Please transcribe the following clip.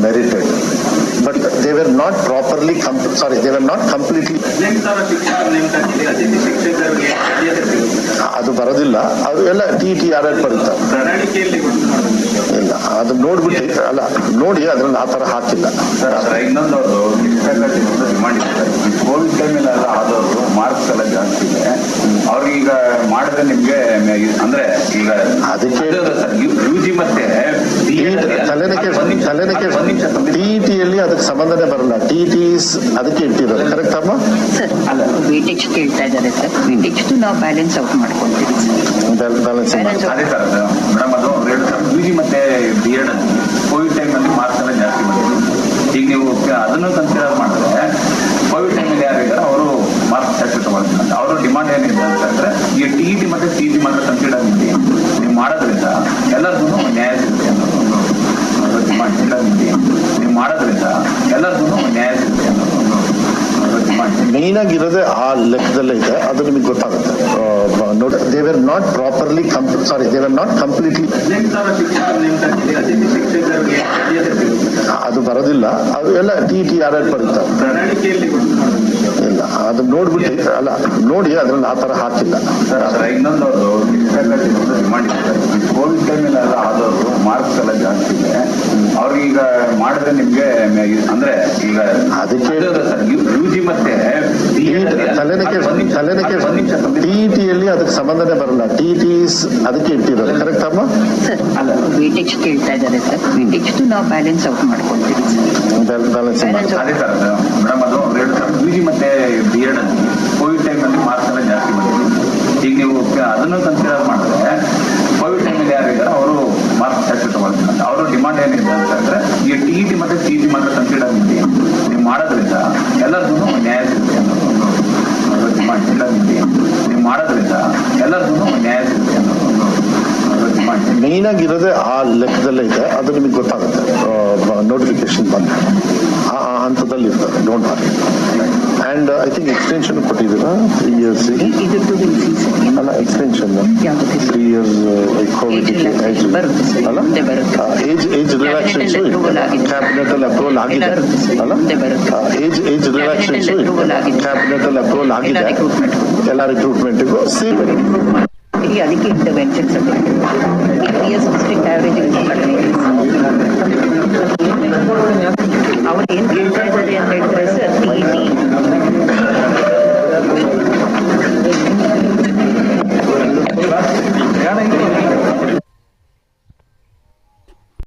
merited. But they were not properly, sorry, they were not completely, ಅದು ಬರೋದಿಲ್ಲ ಅದು ಎಲ್ಲ ಟಿ ಟಿ ಆರ್ ಎಲ್ ಬರುತ್ತೆ. ಇಲ್ಲ ಅದು ನೋಡ್ಬಿಟ್ಟು ಅಲ್ಲ ನೋಡಿ ಅದ್ರಲ್ಲಿ ಆ ತರ ಹಾಕಿಲ್ಲ ಕೋವಿಡ್ ಟೈಮಲ್ಲಿ ಎಲ್ಲ ಆದವರು ಮಾರ್ಕ್ಸ್ ಎಲ್ಲ ಜಾಸ್ತಿ ಇದೆ ಅವ್ರಿಗೆ ಈಗ ಮಾಡಿದ್ರೆ ನಿಮ್ಗೆ ಅಂದ್ರೆ ಈಗ ಅದಕ್ಕೆ- ಯು ಜಿ ಮತ್ತೆ ತಲೆನಕ್ಕೆ ಒಂದ್ ನಿಮಿಷ, ತಲೆನಕ್ಕೆ ಒಂದ್ ಅಲ್ಲಿ ಸಂದೀಪ್. ಟಿ ಟಿಯಲ್ಲಿ ಅದಕ್ಕೆ ಸಂಬಂಧನೆ ಬರಲ್ಲ. ಟಿ ಟಿ ಅದಕ್ಕೆ ಇಟ್ಟಿರೋದು ಕರೆಕ್ಟ್ ಅಮ್ಮ? ಸರ್ ಅಲ್ಲ. ವೇಟೇಜ್ ಕೇಳ್ತಾ ಇದ್ದಾರೆ ಸರ್. ವೇಟೇಜ್ ನಾವು ಬ್ಯಾಲೆನ್ಸ್ ಔಟ್ ಮಾಡ್ಕೊಳ್ತೀವಿ ಬ್ಯಾಲೆನ್ಸ್ ಅದೇ ಸರ್ ಮೇಡಮ್ ಅದು ಅವ್ರು ಹೇಳ್ತಾರೆ. ಯು ಜಿ ಮತ್ತೆ ಬಿ ಎಡ್ ಅಲ್ಲಿ ಕೋವಿಡ್ ಟೈಮಲ್ಲಿ ಮಾರ್ಕ್ಸ್ ಎಲ್ಲ ಜಾಸ್ತಿ ಮಾಡಿದ್ರು ಈಗ ನೀವು ಅದನ್ನು ಕನ್ಸಿಡರ್ ಮಾಡಿದ್ರೆ ಕೋವಿಡ್ ಟೈಮಲ್ಲಿ ಯಾರಿದ್ದಾರೆ ಅವರು ಮಾರ್ಕ್ಸ್ ಜಾಸ್ತಿ ತಗೊಳ್ತಾರೆ. ಅವರು ಡಿಮಾಂಡ್ ಏನಿದೆ ಅಂತಂದ್ರೆ ಈ ಟಿ ಟಿ ಮತ್ತೆ ಸಿ ಟಿ ಮಾತ್ರ ಕನ್ಸಿಡರ್ ಮಾಡಿ. ನೀವು ಮಾಡೋದ್ರಿಂದ ಎಲ್ಲರಿಗೂ ನ್ಯಾಯ ಸಿಗುತ್ತೆ ಅನ್ನೋದು ಒಂದು ಡಿಮಾಂಡ್ ಕನ್ಸಿಡರ್ ಮಾಡಿ ನೀವು ಮಾಡೋದ್ರಿಂದ ಎಲ್ಲರಿಗೂ ನ್ಯಾಯ ಸಿಗುತ್ತೆ ಮೇನ್ ಆಗಿರೋದೇ ಆ ಲೆಕ್ಕದಲ್ಲೇ ಇದೆ ಅದು ನಿಮಗೆ ಗೊತ್ತಾಗುತ್ತೆ. ನೋಡಿ they were not properly sorry they were not completely ಅದು ಬರೋದಿಲ್ಲ. ಅದು ಎಲ್ಲ ಟಿ ಟಿ ಆರ್ ಎಲ್ ಬರುತ್ತೆ. ಇಲ್ಲ ಅದು ನೋಡ್ಬಿಟ್ಟು ಅಲ್ಲ ನೋಡಿ ಅದ್ರಲ್ಲಿ ಆ ತರ ಹಾಕಿಲ್ಲ ಸರ್ ಅದರ ಇನ್ನೊಂದವರು ಶಿಕ್ಷಕರಿಗೆ ಒಂದು ಡಿಮಾಂಡ್ ಇದೆ ಈ ಕೋವಿಡ್ ಟೈಮಲ್ಲಿ ಎಲ್ಲ ಆದವರು ಮಾರ್ಕ್ಸ್ ಎಲ್ಲ ಜಾಸ್ತಿ ಇದೆ ಅವ್ರಿಗೆ ಈಗ ಮಾಡಿದ್ರೆ ನಿಮ್ಗೆ ಅಂದ್ರೆ ಈಗ ಅದಕ್ಕೆ- ಯುಜಿ ಸರ್ ಯು ಜಿ ಮತ್ತೆ ಟಿಇಟಿಯಲ್ಲಿ ಅಲ್ಲಿ- ಅದಕ್ಕೆ ಸಂಬಂಧನೇ ಬರಲ್ಲ. ಟಿ ಟಿ ಅದಕ್ಕೆ ಇಟ್ಟಿರೋದು ಕರೆಕ್ಟ್ ಅಮ್ಮ ಸರ್ ಅಲ್ಲ. ವೇಟೇಜ್ ಕೇಳ್ತಾ ಇದ್ದಾರೆ ಸರ್. ವೇಟೇಜ್ ನಾವು ಬ್ಯಾಲೆನ್ಸ್ ಔಟ್ ಮಾಡ್ಕೊಳ್ತೀವಿ ಬ್ಯಾಲೆನ್ಸ್ ಅದೇ ಸರ್ ಮೇಡಮ್ ಅದು ಅವ್ರು ಹೇಳ್ತಾರೆ. ಯು ಜಿ ಮತ್ತೆ ಬಿ ಎಡ್ ಅಲ್ಲಿ ಕೋವಿಡ್ ಟೈಮಲ್ಲಿ ಮಾರ್ಕ್ಸ್ ಎಲ್ಲ ಜಾಸ್ತಿ ಮಾಡಿದ್ರು ಈಗ ನೀವು ಅದನ್ನು ಕನ್ಸಿಡರ್ ಮಾಡಿದ್ರೆ ಕೋವಿಡ್ ಟೈಮಲ್ಲಿ ಯಾರಿದ್ದಾರೆ ಅವರು ಮಾರ್ಕ್ಸ್ ಜಾಸ್ತಿ ತಗೊಳ್ತಾರೆ. ಅವರು ಡಿಮಾಂಡ್ ಏನಿದೆ? ಮತ್ತೆ ಸಿ ಸಿ ಮಾತ್ರ ಕನ್ಸಿಡರ್ ಮಾಡಿ ನೀವು ಮಾಡೋದ್ರಿಂದ ಎಲ್ಲರಿಗೂ ನ್ಯಾಯ ಸಿಗುತ್ತೆ ಅನ್ನೋದು ಕನ್ಸಿಡರ್ ಮಾಡಿ ನೀವು ಮಾಡೋದ್ರಿಂದ ಎಲ್ಲರಿಗೂ ನ್ಯಾಯ ಸಿಗುತ್ತೆ ಅನ್ನೋದು ಮೇನ್ ಆಗಿರೋದೇ ಆ ಲೆಕ್ಕದಲ್ಲೇ ಇದೆ. ಅದು ನಿಮಗೆ ಗೊತ್ತಾಗುತ್ತೆ. ನೋಟಿಫಿಕೇಶನ್ ಬಂದ ಆ ಹಂತದಲ್ಲಿ ಇರ್ತದೆ don't worry and I think extension ಕೊಟ್ಟಿದ್ದೀರಾ ತ್ರೀ ಇಯರ್ಸ್ ಇದು ಟು ವಿಲ್ ಸಿ ಸರ್ ಅಲ್ಲ ಎಕ್ಸ್ಟೆನ್ಷನ್ ತ್ರೀ ಇಯರ್ಸ್ ಕೋವಿಡ್. ಅಲ್ಲ ಏಜ್ ಏಜ್ ರಿಲ್ಯಾಕ್ಸೇಷನ್. ಕ್ಯಾಬಿನೆಟ್ ಅಲ್ಲಿ ಅಪ್ರೂವಲ್ ಆಗಿದೆ. ಅಲ್ಲ ಏಜ್ ಏಜ್ ರಿಲ್ಯಾಕ್ಸೇಷನ್. ಕ್ಯಾಬಿನೆಟ್ ಅಲ್ಲಿ ಅಪ್ರೂವಲ್ ಆಗಿದೆ. ಎಲ್ಲ. ರಿಕ್ರೂಟ್ಮೆಂಟ್ಗೂ ಸೇಮ್ ಅದಕ್ಕೆ ಇಂಟರ್ವೆನ್ಷನ್ಸ್ ಇಯರ್ಸ್ ಡಿಸ್ಟ್ರಿಕ್ಟ್ ಆವರೇಜ್ ಅವ್ರು ಏನ್ ಕೇಳ್ತಾರೆ